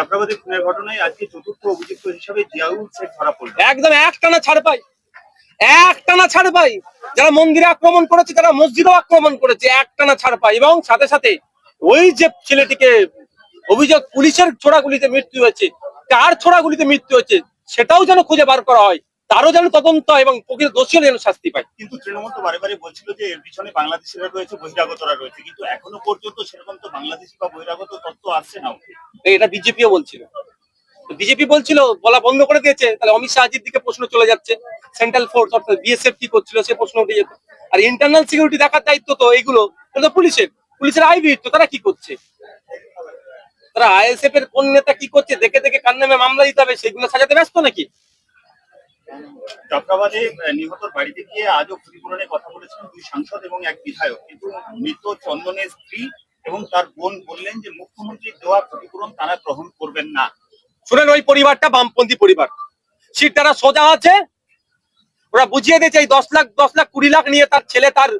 জাফরাবাদী খুনের ঘটনায় আজকে চতুর্থ অভিযুক্ত হিসেবে জিয়াউল শেখ ধরা পড়ল। একদম একটানা ছাড় পাই। একটানা ছাড় পাই। যারা মন্দিরে আক্রমণ করেছে, তারা মসজিদও আক্রমণ করেছে একটানা ছাড় পাই। এবং সাথে সাথে ওই যে ছেলেটিকে অভিযোগ পুলিশের ছোড়াগুলিতে মৃত্যু হয়েছে, কার ছোড়াগুলিতে মৃত্যু হয়েছে, সেটাও যেন খুঁজে বার করা হয়। তারও যেন তদন্ত এবং প্রকৃত দোষীও যেন শাস্তি পায়। কিন্তু তৃণমূল তো বারে বারে বলছিল যে এর পিছনে বাংলাদেশিরা রয়েছে বহিরাগতরা রয়েছে। কিন্তু এখনও পর্যন্ত সেরকম তো বাংলাদেশি বা বহিরাগত তত্ত্ব আসছে না এটা বিজেপিও বলছিল। বিজেপি বলছিল বলা বন্ধ করে দিয়েছে তাহলে অমিত শাহজির দিকে প্রশ্ন চলে যাচ্ছে। সেন্ট্রাল ফোর্স অর্থাৎ বিএসএফ কি করছিল সে প্রশ্ন উঠে যেত। আর ইন্টারনাল সিকিউরিটি দেখার দায়িত্ব তো এইগুলো তো পুলিশের। পুলিশের আইবি তো তারা কি করছে? তারা আইএসএফ এর কোন নেতা কি করছে দেখে দেখে কার নামে মামলা দিতে হবে সেগুলো সাজাতে ব্যস্ত নাকি? নিহতর বাড়িতে গিয়ে আজও ক্ষতিপূরণের কথা বলেছিলেন দুই সাংসদ এবং এক বিধায়ক। কিন্তু মৃত চন্দনের স্ত্রী এবং তার বোন বললেন যে, মুখ্যমন্ত্রীর দেওয়া ক্ষতিপূরণ তারা গ্রহণ করবেন না। শুনেন, ওই পরিবারটা বামপন্থী পরিবার। সিট তারা সোজা আছে, ওরা বুঝিয়ে দিয়েছে, এই দশ লাখ দশ লাখ কুড়ি লাখ নিয়ে তার ছেলে, তার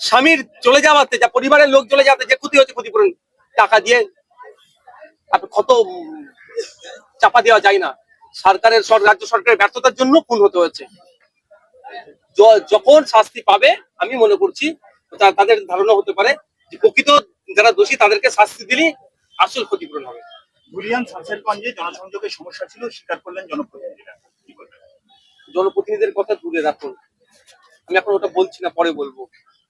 স্বামীর চলে যাওয়াতে, যা পরিবারের লোক চলে যাওয়াতে যে ক্ষতি হচ্ছে ক্ষতিপূরণ টাকা দিয়ে কত চাপা দেওয়া যায় না। সরকারের রাজ্য সরকারের ব্যর্থতার জন্য খুন হতে হয়েছে। যখন শাস্তি পাবে আমি মনে করছি তাদের ধারণা হতে পারে যে প্রকৃত যারা দোষী তাদেরকে শাস্তি দিলে আসল ক্ষতিপূরণ হবে। ধুলিয়ান শামশেরগঞ্জে জনসংযোগের সমস্যা ছিল স্বীকার করলেন জনপ্রতিনিধিরা। জনপ্রতিনিধিদের কথা দূরে রাখুন। আমি এখন ওটা বলছি না পরে বলব।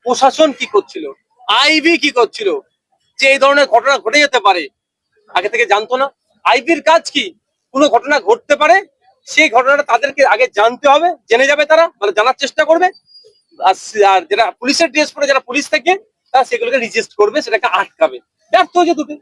প্রশাসন কি করছিল? আইবি কি করছিল? যে এই ধরনের ঘটনা ঘটে যেতে পারে আগে থেকে জানতো না। আইবির কাজ কি? কোনো ঘটনা ঘটতে পারে, সেই ঘটনাটা তাদেরকে আগে জানতে হবে, জেনে যাবে তারা মানে জানার চেষ্টা করবে। আর যারা পুলিশের ড্রেস পরে যারা পুলিশ থাকে, তারা সেগুলোকে রিজেস্ট করবে, সেটাকে আটকাবে। ব্যর্থ হয়েছে দুটো